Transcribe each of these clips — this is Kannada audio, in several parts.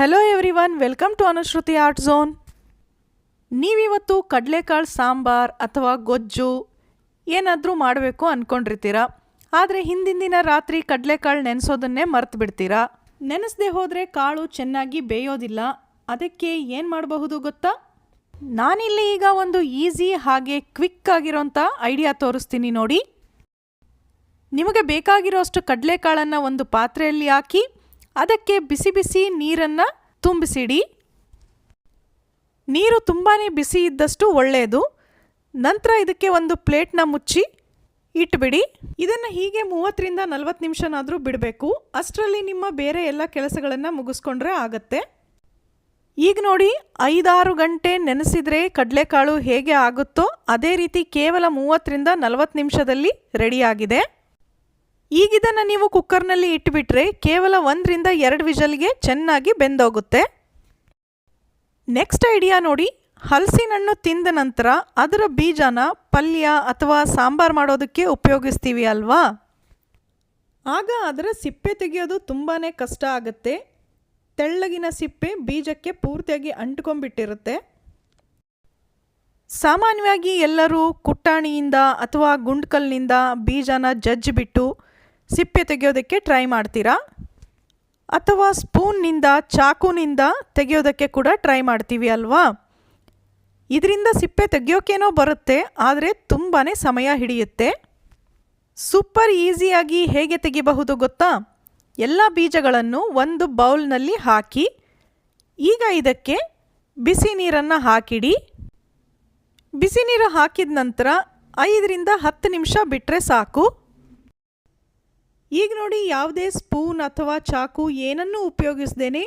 Hello everyone welcome to Anushruti art zone ನೀವಿವತ್ತು ಕಡಲೆಕಾಳು ಸಾಂಬಾರ್ ಅಥವಾ ಗೊಜ್ಜು ಏನಾದರೂ ಮಾಡಬೇಕು ಅಂದ್ಕೊಂಡಿರ್ತೀರ ಆದರೆ ಹಿಂದಿನ ದಿನ ರಾತ್ರಿ ಕಡಲೆಕಾಳು ನೆನೆಸೋದನ್ನೇ ಮರ್ತು ಬಿಡ್ತೀರಾ ನೆನೆಸದೆ ಹೋದರೆ ಕಾಳು ಚೆನ್ನಾಗಿ ಬೇಯೋದಿಲ್ಲ. ಅದಕ್ಕೆ ಏನು ಮಾಡಬಹುದು ಗೊತ್ತಾ? ನಾನಿಲ್ಲಿ ಈಗ ಒಂದು ಈಸಿ ಹಾಗೆ ಕ್ವಿಕ್ ಆಗಿರೋಂಥ ಐಡಿಯಾ ತೋರಿಸ್ತೀನಿ ನೋಡಿ. ನಿಮಗೆ ಬೇಕಾಗಿರೋಷ್ಟು ಕಡಲೆಕಾಳನ್ನು ಒಂದು ಪಾತ್ರೆಯಲ್ಲಿ ಹಾಕಿ ಅದಕ್ಕೆ ಬಿಸಿ ಬಿಸಿ ನೀರನ್ನು ತುಂಬಿಸಿಡಿ. ನೀರು ತುಂಬಾ ಬಿಸಿ ಇದ್ದಷ್ಟು ಒಳ್ಳೆಯದು. ನಂತರ ಇದಕ್ಕೆ ಒಂದು ಪ್ಲೇಟ್ನ ಮುಚ್ಚಿ ಇಟ್ಬಿಡಿ. ಇದನ್ನು ಹೀಗೆ ಮೂವತ್ತರಿಂದ ನಲವತ್ತು ನಿಮಿಷನಾದರೂ ಬಿಡಬೇಕು. ಅಷ್ಟರಲ್ಲಿ ನಿಮ್ಮ ಬೇರೆ ಎಲ್ಲ ಕೆಲಸಗಳನ್ನು ಮುಗಿಸ್ಕೊಂಡ್ರೆ ಆಗತ್ತೆ. ಈಗ ನೋಡಿ, ಐದಾರು ಗಂಟೆ ನೆನೆಸಿದರೆ ಕಡಲೆಕಾಳು ಹೇಗೆ ಆಗುತ್ತೋ ಅದೇ ರೀತಿ ಕೇವಲ ಮೂವತ್ತರಿಂದ ನಲವತ್ತು ನಿಮಿಷದಲ್ಲಿ ರೆಡಿಯಾಗಿದೆ. ಈಗ ಇದನ್ನು ನೀವು ಕುಕ್ಕರ್ನಲ್ಲಿ ಇಟ್ಬಿಟ್ರೆ ಕೇವಲ ಒಂದರಿಂದ ಎರಡು ವಿಜಲ್ಗೆ ಚೆನ್ನಾಗಿ ಬೆಂದೋಗುತ್ತೆ. ನೆಕ್ಸ್ಟ್ ಐಡಿಯಾ ನೋಡಿ, ಹಲಸಿನಣ್ಣು ತಿಂದ ನಂತರ ಅದರ ಬೀಜನ ಪಲ್ಯ ಅಥವಾ ಸಾಂಬಾರು ಮಾಡೋದಕ್ಕೆ ಉಪಯೋಗಿಸ್ತೀವಿ ಅಲ್ವಾ? ಆಗ ಅದರ ಸಿಪ್ಪೆ ತೆಗೆಯೋದು ತುಂಬಾ ಕಷ್ಟ ಆಗುತ್ತೆ. ತೆಳ್ಳಗಿನ ಸಿಪ್ಪೆ ಬೀಜಕ್ಕೆ ಪೂರ್ತಿಯಾಗಿ ಅಂಟ್ಕೊಂಡ್ಬಿಟ್ಟಿರುತ್ತೆ. ಸಾಮಾನ್ಯವಾಗಿ ಎಲ್ಲರೂ ಕುಟ್ಟಾಣಿಯಿಂದ ಅಥವಾ ಗುಂಡ್ಕಲ್ನಿಂದ ಬೀಜನ ಜಜ್ಜಿಬಿಟ್ಟು ಸಿಪ್ಪೆ ತೆಗೆಯೋದಕ್ಕೆ ಟ್ರೈ ಮಾಡ್ತೀರಾ? ಅಥವಾ ಸ್ಪೂನ್ನಿಂದ ಚಾಕುನಿಂದ ತೆಗೆಯೋದಕ್ಕೆ ಕೂಡ ಟ್ರೈ ಮಾಡ್ತೀವಿ ಅಲ್ವಾ? ಇದರಿಂದ ಸಿಪ್ಪೆ ತೆಗೆಯೋಕೇನೋ ಬರುತ್ತೆ, ಆದರೆ ತುಂಬಾ ಸಮಯ ಹಿಡಿಯುತ್ತೆ. ಸೂಪರ್ ಈಸಿಯಾಗಿ ಹೇಗೆ ತೆಗಿಬಹುದು ಗೊತ್ತಾ? ಎಲ್ಲ ಬೀಜಗಳನ್ನು ಒಂದು ಬೌಲ್ನಲ್ಲಿ ಹಾಕಿ, ಈಗ ಇದಕ್ಕೆ ಬಿಸಿ ನೀರನ್ನು ಹಾಕಿಡಿ. ಬಿಸಿ ನೀರು ಹಾಕಿದ ನಂತರ ಐದರಿಂದ ಹತ್ತು ನಿಮಿಷ ಬಿಟ್ಟರೆ ಸಾಕು. ಈಗ ನೋಡಿ ಯಾವುದೇ ಸ್ಪೂನ್ ಅಥವಾ ಚಾಕು ಏನನ್ನೂ ಉಪಯೋಗಿಸ್ದೇನೆ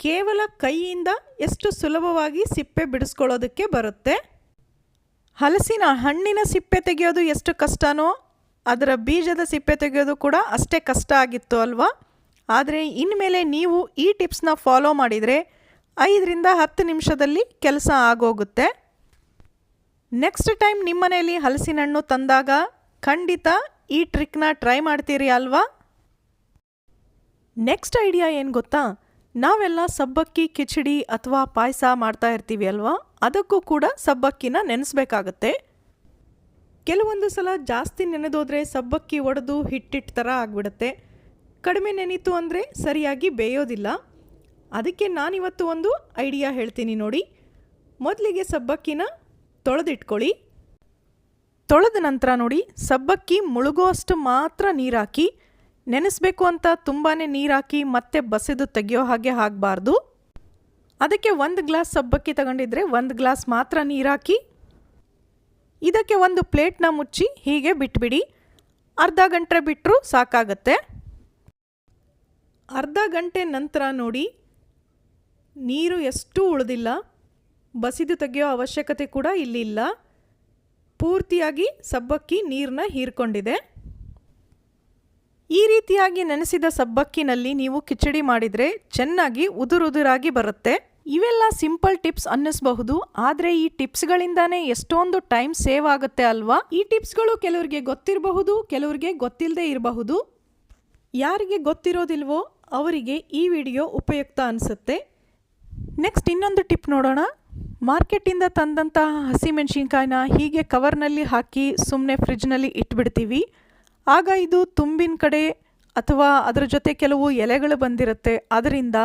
ಕೇವಲ ಕೈಯಿಂದ ಎಷ್ಟು ಸುಲಭವಾಗಿ ಸಿಪ್ಪೆ ಬಿಡಿಸ್ಕೊಳ್ಳೋದಕ್ಕೆ ಬರುತ್ತೆ? ಹಲಸಿನ ಹಣ್ಣಿನ ಸಿಪ್ಪೆ ತೆಗೆಯೋದು ಎಷ್ಟು ಕಷ್ಟನೋ, ಅದರ ಬೀಜದ ಸಿಪ್ಪೆ ತೆಗೆಯೋದು ಕೂಡ ಅಷ್ಟೇ ಕಷ್ಟ ಆಗಿತ್ತು ಅಲ್ವಾ? ಆದರೆ ಇನ್ಮೇಲೆ ನೀವು ಈ ಟಿಪ್ಸ್ನ ಫಾಲೋ ಮಾಡಿದರೆ ಐದರಿಂದ ಹತ್ತು ನಿಮಿಷದಲ್ಲಿ ಕೆಲಸ ಆಗೋಗುತ್ತೆ. ನೆಕ್ಸ್ಟ್ ಟೈಮ್ ನಿಮ್ಮನೆಯಲ್ಲಿ ಹಲಸಿನ ಹಣ್ಣು ತಂದಾಗ ಖಂಡಿತ ಈ ಟ್ರಿಕ್ನ ಟ್ರೈ ಮಾಡ್ತೀರಿ ಅಲ್ವಾ? ನೆಕ್ಸ್ಟ್ ಐಡಿಯಾ ಏನು ಗೊತ್ತಾ? ನಾವೆಲ್ಲ ಸಬ್ಬಕ್ಕಿ, ಕಿಚಡಿ ಅಥವಾ ಪಾಯಸ ಮಾಡ್ತಾ ಇರ್ತೀವಿ ಅಲ್ವಾ? ಅದಕ್ಕೂ ಕೂಡ ಸಬ್ಬಕ್ಕಿನ ನೆನೆಸ್ಬೇಕಾಗತ್ತೆ. ಕೆಲವೊಂದು ಸಲ ಜಾಸ್ತಿ ನೆನೆದೋದ್ರೆ ಸಬ್ಬಕ್ಕಿ ಒಡೆದು ಹಿಟ್ಟಿಟ್ಟು ಥರ ಆಗಿಬಿಡುತ್ತೆ. ಕಡಿಮೆ ನೆನೀತು ಅಂದರೆ ಸರಿಯಾಗಿ ಬೇಯೋದಿಲ್ಲ. ಅದಕ್ಕೆ ನಾನಿವತ್ತು ಒಂದು ಐಡಿಯಾ ಹೇಳ್ತೀನಿ ನೋಡಿ. ಮೊದಲಿಗೆ ಸಬ್ಬಕ್ಕಿನ ತೊಳೆದಿಟ್ಕೊಳ್ಳಿ. ತೊಳೆದ ನಂತರ ನೋಡಿ, ಸಬ್ಬಕ್ಕಿ ಮುಳುಗುವಷ್ಟು ಮಾತ್ರ ನೀರಾಕಿ, ನೆನೆಸ್ಬೇಕು ಅಂತ ತುಂಬಾ ನೀರಾಕಿ ಮತ್ತೆ ಬಸಿದು ತೆಗೆಯೋ ಹಾಗೆ ಆಗಬಾರ್ದು. ಅದಕ್ಕೆ ಒಂದು ಗ್ಲಾಸ್ ಸಬ್ಬಕ್ಕಿ ತಗೊಂಡಿದ್ರೆ ಒಂದು ಗ್ಲಾಸ್ ಮಾತ್ರ ನೀರಾಕಿ, ಇದಕ್ಕೆ ಒಂದು ಪ್ಲೇಟ್ನ ಮುಚ್ಚಿ ಹೀಗೆ ಬಿಟ್ಬಿಡಿ. ಅರ್ಧ ಗಂಟೆ ಬಿಟ್ಟರು ಸಾಕಾಗತ್ತೆ. ಅರ್ಧ ಗಂಟೆ ನಂತರ ನೋಡಿ, ನೀರು ಎಷ್ಟು ಉಳಿದಿಲ್ಲ. ಬಸಿದು ತೆಗೆಯೋ ಅವಶ್ಯಕತೆ ಕೂಡ ಇಲ್ಲಿಲ್ಲ ಪೂರ್ತಿಯಾಗಿ ಸಬ್ಬಕ್ಕಿ ನೀರನ್ನ ಹೀರ್ಕೊಂಡಿದೆ. ಈ ರೀತಿಯಾಗಿ ನೆನೆಸಿದ ಸಬ್ಬಕ್ಕಿನಲ್ಲಿ ನೀವು ಕಿಚಡಿ ಮಾಡಿದರೆ ಚೆನ್ನಾಗಿ ಉದುರುದುರಾಗಿ ಬರುತ್ತೆ. ಇವೆಲ್ಲ ಸಿಂಪಲ್ ಟಿಪ್ಸ್ ಅನ್ನಿಸಬಹುದು, ಆದರೆ ಈ ಟಿಪ್ಸ್ಗಳಿಂದಾನೇ ಎಷ್ಟೊಂದು ಟೈಮ್ ಸೇವ್ ಆಗುತ್ತೆ ಅಲ್ವಾ? ಈ ಟಿಪ್ಸ್ಗಳು ಕೆಲವರಿಗೆ ಗೊತ್ತಿರಬಹುದು, ಕೆಲವರಿಗೆ ಗೊತ್ತಿಲ್ಲದೆ ಇರಬಹುದು. ಯಾರಿಗೆ ಗೊತ್ತಿರೋದಿಲ್ವೋ ಅವರಿಗೆ ಈ ವಿಡಿಯೋ ಉಪಯುಕ್ತ ಅನಿಸುತ್ತೆ. ನೆಕ್ಸ್ಟ್ ಇನ್ನೊಂದು ಟಿಪ್ ನೋಡೋಣ. ಮಾರ್ಕೆಟಿಂದ ತಂದಂತಹ ಹಸಿಮೆಣಸಿನ್ಕಾಯಿನ ಹೀಗೆ ಕವರ್ನಲ್ಲಿ ಹಾಕಿ ಸುಮ್ಮನೆ ಫ್ರಿಜ್ನಲ್ಲಿ ಇಟ್ಬಿಡ್ತೀವಿ. ಆಗ ಇದು ತುಂಬಿನ ಕಡೆ ಅಥವಾ ಅದರ ಜೊತೆ ಕೆಲವು ಎಲೆಗಳು ಬಂದಿರುತ್ತೆ. ಅದರಿಂದ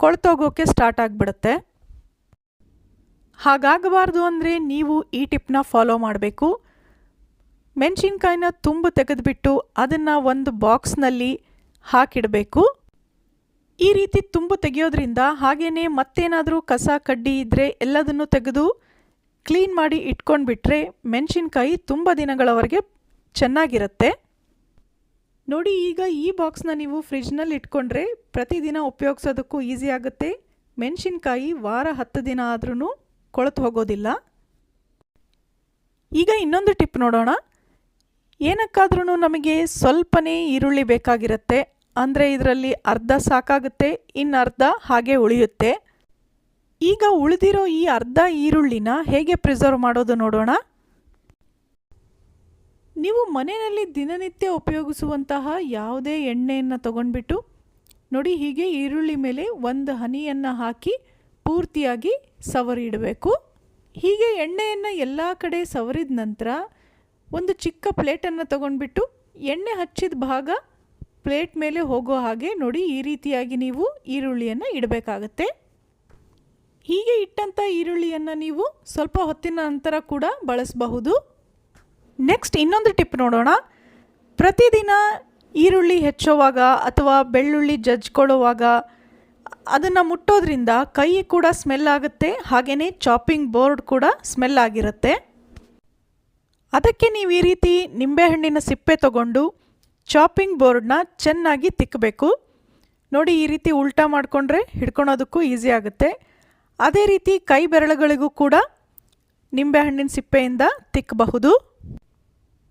ಕೊಳ್ತೋಗೋಕ್ಕೆ ಸ್ಟಾರ್ಟ್ ಆಗಿಬಿಡುತ್ತೆ. ಹಾಗಾಗಬಾರ್ದು ಅಂದರೆ ನೀವು ಈ ಟಿಪ್ನ ಫಾಲೋ ಮಾಡಬೇಕು. ಮೆಣಸಿನ್ಕಾಯಿನ ತುಂಬು ತೆಗೆದುಬಿಟ್ಟು ಅದನ್ನು ಒಂದು ಬಾಕ್ಸ್ನಲ್ಲಿ ಹಾಕಿಡಬೇಕು. ಈ ರೀತಿ ತುಂಬು ತೆಗೆಯೋದ್ರಿಂದ ಹಾಗೆಯೇ ಮತ್ತೇನಾದರೂ ಕಸ, ಕಡ್ಡಿ ಇದ್ದರೆ ಎಲ್ಲದನ್ನು ತೆಗೆದು ಕ್ಲೀನ್ ಮಾಡಿ ಇಟ್ಕೊಂಡ್ಬಿಟ್ರೆ ಮೆಣಸಿನ್ಕಾಯಿ ತುಂಬ ದಿನಗಳವರೆಗೆ ಚೆನ್ನಾಗಿರುತ್ತೆ. ನೋಡಿ, ಈಗ ಈ ಬಾಕ್ಸ್ನ ನೀವು ಫ್ರಿಜ್ನಲ್ಲಿ ಇಟ್ಕೊಂಡ್ರೆ ಪ್ರತಿದಿನ ಉಪಯೋಗಿಸೋದಕ್ಕೂ ಈಸಿ ಆಗುತ್ತೆ. ಮೆಣಸಿನ್ಕಾಯಿ ವಾರ ಹತ್ತು ದಿನ ಆದ್ರೂ ಕೊಳೆತು ಹೋಗೋದಿಲ್ಲ. ಈಗ ಇನ್ನೊಂದು ಟಿಪ್ ನೋಡೋಣ. ಏನಕ್ಕಾದ್ರೂ ನಮಗೆ ಸ್ವಲ್ಪನೇ ಈರುಳ್ಳಿ ಬೇಕಾಗಿರುತ್ತೆ. ಅಂದರೆ ಇದರಲ್ಲಿ ಅರ್ಧ ಸಾಕಾಗುತ್ತೆ ಇನ್ನು ಅರ್ಧ ಹಾಗೆ ಉಳಿಯುತ್ತೆ. ಈಗ ಉಳಿದಿರೋ ಈ ಅರ್ಧ ಈರುಳ್ಳಿನ ಹೇಗೆ ಪ್ರಿಸರ್ವ್ ಮಾಡೋದು ನೋಡೋಣ. ನೀವು ಮನೆಯಲ್ಲಿ ದಿನನಿತ್ಯ ಉಪಯೋಗಿಸುವಂತಹ ಯಾವುದೇ ಎಣ್ಣೆಯನ್ನು ತಗೊಂಡ್ಬಿಟ್ಟು, ನೋಡಿ ಹೀಗೆ ಈರುಳ್ಳಿ ಮೇಲೆ ಒಂದು ಹನಿಯನ್ನು ಹಾಕಿ ಪೂರ್ತಿಯಾಗಿ ಸವರಿ ಇಡಬೇಕು ಹೀಗೆ ಎಣ್ಣೆಯನ್ನು ಎಲ್ಲ ಕಡೆ ಸವರಿದ ನಂತರ ಒಂದು ಚಿಕ್ಕ ಪ್ಲೇಟನ್ನು ತಗೊಂಡ್ಬಿಟ್ಟು ಎಣ್ಣೆ ಹಚ್ಚಿದ ಭಾಗ ಪ್ಲೇಟ್ ಮೇಲೆ ಹೋಗೋ ಹಾಗೆ ನೋಡಿ ಈ ರೀತಿಯಾಗಿ ನೀವು ಈರುಳ್ಳಿಯನ್ನು ಇಡಬೇಕಾಗತ್ತೆ. ಹೀಗೆ ಇಟ್ಟಂಥ ಈರುಳ್ಳಿಯನ್ನು ನೀವು ಸ್ವಲ್ಪ ಹೊತ್ತಿನ ನಂತರ ಕೂಡ ಬಳಸಬಹುದು. ನೆಕ್ಸ್ಟ್ ಇನ್ನೊಂದು ಟಿಪ್ ನೋಡೋಣ. ಪ್ರತಿದಿನ ಈರುಳ್ಳಿ ಹೆಚ್ಚುವಾಗ ಅಥವಾ ಬೆಳ್ಳುಳ್ಳಿ ಜಜ್ಜಿಕೊಳ್ಳುವಾಗ ಅದನ್ನು ಮುಟ್ಟೋದ್ರಿಂದ ಕೈ ಕೂಡ ಸ್ಮೆಲ್ ಆಗುತ್ತೆ ಹಾಗೆಯೇ ಚಾಪಿಂಗ್ ಬೋರ್ಡ್ ಕೂಡ ಸ್ಮೆಲ್ ಆಗಿರುತ್ತೆ. ಅದಕ್ಕೆ ನೀವು ಈ ರೀತಿ ನಿಂಬೆಹಣ್ಣಿನ ಸಿಪ್ಪೆ ತಗೊಂಡು ಚಾಪಿಂಗ್ ಬೋರ್ಡ್ನ ಚೆನ್ನಾಗಿ ತಿಕ್ಕಬೇಕು ನೋಡಿ ಈ ರೀತಿ ಉಲ್ಟಾ ಮಾಡಿಕೊಂಡ್ರೆ ಹಿಡ್ಕೊಳೋದಕ್ಕೂ ಈಸಿ ಆಗುತ್ತೆ. ಅದೇ ರೀತಿ ಕೈ ಬೆರಳುಗಳಿಗೂ ಕೂಡ ನಿಂಬೆಹಣ್ಣಿನ ಸಿಪ್ಪೆಯಿಂದ ತಿಕ್ಕಬಹುದು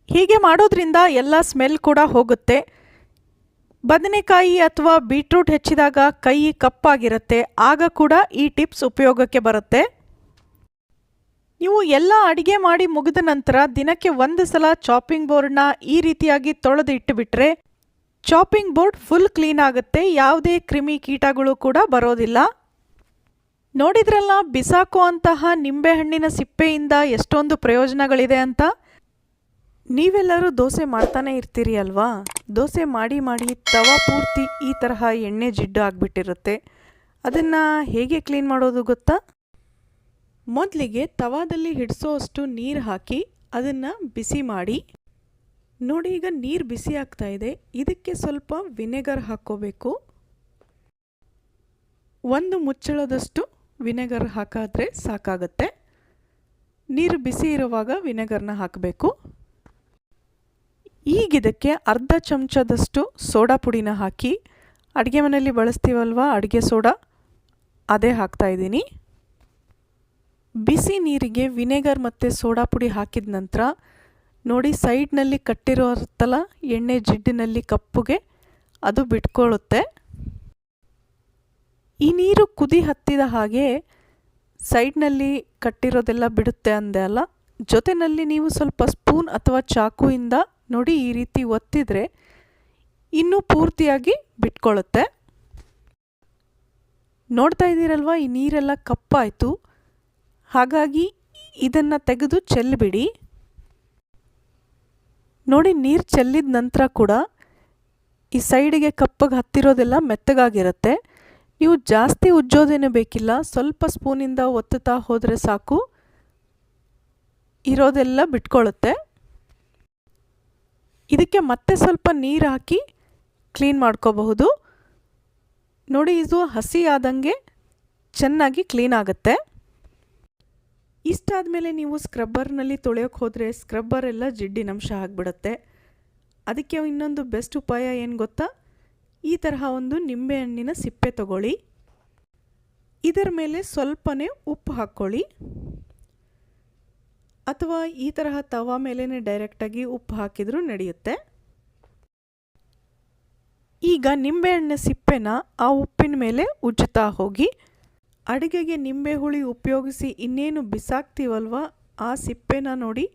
ಹೀಗೆ ಮಾಡೋದ್ರಿಂದ ಎಲ್ಲ ಸ್ಮೆಲ್ ಕೂಡ ಹೋಗುತ್ತೆ. ಬದನೆಕಾಯಿ ಅಥವಾ ಬೀಟ್ರೂಟ್ ಹೆಚ್ಚಿದಾಗ ಕೈ ಕಪ್ಪಾಗಿರುತ್ತೆ. ಆಗ ಕೂಡ ಈ ಟಿಪ್ಸ್ ಉಪಯೋಗಕ್ಕೆ ಬರುತ್ತೆ. ನೀವು ಎಲ್ಲ ಅಡಿಗೆ ಮಾಡಿ ಮುಗಿದ ನಂತರ ದಿನಕ್ಕೆ ಒಂದು ಸಲ ಚಾಪಿಂಗ್ ಬೋರ್ಡ್ನ ಈ ರೀತಿಯಾಗಿ ತೊಳೆದು ಇಟ್ಟುಬಿಟ್ರೆ ಚಾಪಿಂಗ್ ಬೋರ್ಡ್ ಫುಲ್ ಕ್ಲೀನ್ ಆಗುತ್ತೆ. ಯಾವುದೇ ಕ್ರಿಮಿ ಕೀಟಗಳು ಕೂಡ ಬರೋದಿಲ್ಲ. ನೋಡಿದ್ರಲ್ಲ, ಬಿಸಾಕುವಂತಹ ನಿಂಬೆಹಣ್ಣಿನ ಸಿಪ್ಪೆಯಿಂದ ಎಷ್ಟೊಂದು ಪ್ರಯೋಜನಗಳಿದೆ ಅಂತ? ನೀವೆಲ್ಲರೂ ದೋಸೆ ಮಾಡ್ತಾನೆ ಇರ್ತೀರಿ ಅಲ್ವಾ? ದೋಸೆ ಮಾಡಿ ಮಾಡಿ ತವ ಪೂರ್ತಿ ಈ ತರಹ ಎಣ್ಣೆ ಜಿಡ್ಡು ಆಗಿಬಿಟ್ಟಿರುತ್ತೆ. ಅದನ್ನು ಹೇಗೆ ಕ್ಲೀನ್ ಮಾಡೋದು ಗೊತ್ತಾ? ಮೊದಲಿಗೆ ತವಾದಲ್ಲಿ ಹಿಡಿಸೋ ಅಷ್ಟು ನೀರು ಹಾಕಿ ಅದನ್ನು ಬಿಸಿ ಮಾಡಿ. ನೋಡಿ, ಈಗ ನೀರು ಬಿಸಿ ಆಗ್ತಾ ಇದೆ. ಇದಕ್ಕೆ ಸ್ವಲ್ಪ ವಿನೆಗರ್ ಹಾಕ್ಕೋಬೇಕು ಒಂದು ಮುಚ್ಚಳದಷ್ಟು ವಿನೆಗರ್ ಹಾಕಾದರೆ ಸಾಕಾಗತ್ತೆ. ನೀರು ಬಿಸಿ ಇರುವಾಗ ವಿನೆಗರ್ನ ಹಾಕಬೇಕು. ಈಗ ಇದಕ್ಕೆ ಅರ್ಧ ಚಮಚದಷ್ಟು ಸೋಡಾ ಪುಡಿನ ಹಾಕಿ, ಅಡುಗೆ ಮನೆಯಲ್ಲಿ ಬಳಸ್ತೀವಲ್ವ ಅಡುಗೆ ಸೋಡಾ? ಅದೇ ಹಾಕ್ತಾ ಇದ್ದೀನಿ. ಬಿಸಿ ನೀರಿಗೆ ವಿನೆಗರ್ ಮತ್ತು ಸೋಡಾ ಪುಡಿ ಹಾಕಿದ ನಂತರ ನೋಡಿ ಸೈಡ್ನಲ್ಲಿ ಕಟ್ಟಿರೋರ್ತಲ್ಲ ಎಣ್ಣೆ ಜಿಡ್ಡಿನಲ್ಲಿ ಕಪ್ಪುಗೆ ಅದು ಬಿಟ್ಕೊಳ್ಳುತ್ತೆ. ಈ ನೀರು ಕುದಿ ಹತ್ತಿದ ಹಾಗೆ ಸೈಡ್ನಲ್ಲಿ ಕಟ್ಟಿರೋದೆಲ್ಲ ಬಿಡುತ್ತೆ ಅಂದೆ ಅಲ್ಲ. ಜೊತೆಯಲ್ಲಿ ನೀವು ಸ್ವಲ್ಪ ಸ್ಪೂನ್ ಅಥವಾ ಚಾಕುವಿಂದ ನೋಡಿ ಈ ರೀತಿ ಒತ್ತಿದರೆ ಇನ್ನೂ ಪೂರ್ತಿಯಾಗಿ ಬಿಟ್ಕೊಳ್ಳುತ್ತೆ. ನೋಡ್ತಾ ಇದ್ದೀರಲ್ವ, ಈ ನೀರೆಲ್ಲ ಕಪ್ಪಾಯಿತು. ಹಾಗಾಗಿ ಇದನ್ನು ತೆಗೆದು ಚೆಲ್ಲಿಬಿಡಿ. ನೋಡಿ, ನೀರು ಚೆಲ್ಲಿದ ನಂತರ ಕೂಡ ಈ ಸೈಡಿಗೆ ಕಪ್ಪಗೆ ಹತ್ತಿರೋದೆಲ್ಲ ಮೆತ್ತಗಾಗಿರುತ್ತೆ. ನೀವು ಜಾಸ್ತಿ ಉಜ್ಜೋದೇನೂ ಬೇಕಿಲ್ಲ, ಸ್ವಲ್ಪ ಸ್ಪೂನಿಂದ ಒತ್ತುತ್ತಾ ಹೋದರೆ ಸಾಕು. ಇರೋದೆಲ್ಲ ಬಿಟ್ಕೊಳ್ಳುತ್ತೆ ಇದಕ್ಕೆ ಮತ್ತೆ ಸ್ವಲ್ಪ ನೀರು ಹಾಕಿ ಕ್ಲೀನ್ ಮಾಡ್ಕೋಬಹುದು. ನೋಡಿ, ಇದು ಹಸಿ ಆದಂಗೆ ಚೆನ್ನಾಗಿ ಕ್ಲೀನ್ ಆಗುತ್ತೆ. ಇಷ್ಟಾದಮೇಲೆ ನೀವು ಸ್ಕ್ರಬ್ಬರ್ನಲ್ಲಿ ತೊಳೆಯೋಕೆ ಹೋದರೆ ಸ್ಕ್ರಬ್ಬರ್ ಎಲ್ಲ ಜಿಡ್ಡಿನಂಶ ಆಗಿಬಿಡುತ್ತೆ. ಅದಕ್ಕೆ ಇನ್ನೊಂದು ಬೆಸ್ಟ್ ಉಪಾಯ ಏನು ಗೊತ್ತಾ? ಈ ತರಹ ಒಂದು ನಿಂಬೆಹಣ್ಣಿನ ಸಿಪ್ಪೆ ತಗೊಳ್ಳಿ. ಇದರ ಮೇಲೆ ಸ್ವಲ್ಪನೇ ಉಪ್ಪು ಹಾಕ್ಕೊಳ್ಳಿ. ಅಥವಾ ಈ ತರಹ ತವಾ ಮೇಲೇ ಡೈರೆಕ್ಟಾಗಿ ಉಪ್ಪು ಹಾಕಿದರೂ ನಡೆಯುತ್ತೆ. ಈಗ ನಿಂಬೆಹಣ್ಣಿನ ಸಿಪ್ಪೆನ ಆ ಉಪ್ಪಿನ ಮೇಲೆ ಉಜ್ಜುತ್ತಾ ಹೋಗಿ. ಅಡುಗೆಗೆ ನಿಂಬೆ ಹುಳಿ ಉಪಯೋಗಿಸಿ ಇನ್ನೇನು ಬಿಸಾಕ್ತೀವಲ್ವ? ಆ ಸಿಪ್ಪೆನ ನೋಡಿ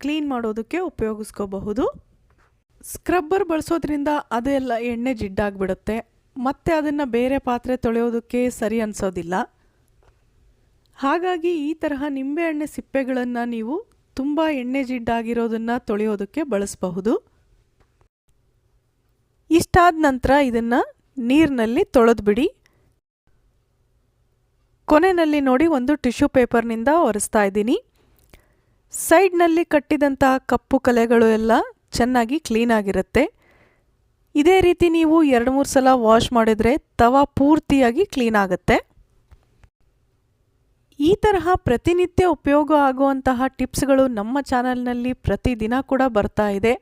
ಕ್ಲೀನ್ ಮಾಡೋದಕ್ಕೆ ಉಪಯೋಗಿಸ್ಕೋಬಹುದು. ಸ್ಕ್ರಬ್ಬರ್ ಬಳಸೋದ್ರಿಂದ ಅದೆಲ್ಲ ಎಣ್ಣೆ ಜಿಡ್ಡಾಗ್ಬಿಡುತ್ತೆ. ಮತ್ತೆ ಅದನ್ನು ಬೇರೆ ಪಾತ್ರೆ ತೊಳೆಯೋದಕ್ಕೆ ಸರಿ ಅನಿಸೋದಿಲ್ಲ. ಹಾಗಾಗಿ ಈ ತರಹ ನಿಂಬೆಹಣ್ಣೆ ಸಿಪ್ಪೆಗಳನ್ನು ನೀವು ತುಂಬ ಎಣ್ಣೆ ಜಿಡ್ಡಾಗಿರೋದನ್ನು ತೊಳೆಯೋದಕ್ಕೆ ಬಳಸಬಹುದು. ಇಷ್ಟಾದ ನಂತರ ಇದನ್ನು ನೀರಿನಲ್ಲಿ ತೊಳೆದ್ಬಿಡಿ. ಕೊನೆಯಲ್ಲಿ ನೋಡಿ ಒಂದು ಟಿಶ್ಯೂ ಪೇಪರ್ನಿಂದ ಒರೆಸ್ತಾ ಇದ್ದೀನಿ. ಸೈಡ್ನಲ್ಲಿ ಕಟ್ಟಿದಂತಹ ಕಪ್ಪು ಕಲೆಗಳು ಎಲ್ಲ ಚೆನ್ನಾಗಿ ಕ್ಲೀನಾಗಿರುತ್ತೆ ಇದೇ ರೀತಿ ನೀವು ಎರಡು ಮೂರು ಸಲ ವಾಶ್ ಮಾಡಿದರೆ ತವಾ ಪೂರ್ತಿಯಾಗಿ ಕ್ಲೀನ್ ಆಗುತ್ತೆ. ಈ ತರಹ ಪ್ರತಿನಿತ್ಯ ಉಪಯೋಗ ಆಗುವಂತಹ ಟಿಪ್ಸ್ಗಳು ನಮ್ಮ ಚಾನಲ್ನಲ್ಲಿ ಪ್ರತಿದಿನ ಕೂಡ ಬರ್ತಾ ಇದೆ.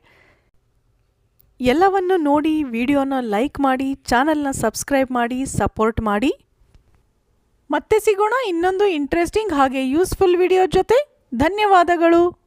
ಎಲ್ಲವನ್ನು ನೋಡಿ ವಿಡಿಯೋನ ಲೈಕ್ ಮಾಡಿ, ಚಾನಲ್ನ ಸಬ್ಸ್ಕ್ರೈಬ್ ಮಾಡಿ, ಸಪೋರ್ಟ್ ಮಾಡಿ. ಮತ್ತೆ ಸಿಗೋಣ ಇನ್ನೊಂದು ಇಂಟ್ರೆಸ್ಟಿಂಗ್ ಹಾಗೆ ಯೂಸ್ಫುಲ್ ವಿಡಿಯೋ ಜೊತೆ. ಧನ್ಯವಾದಗಳು.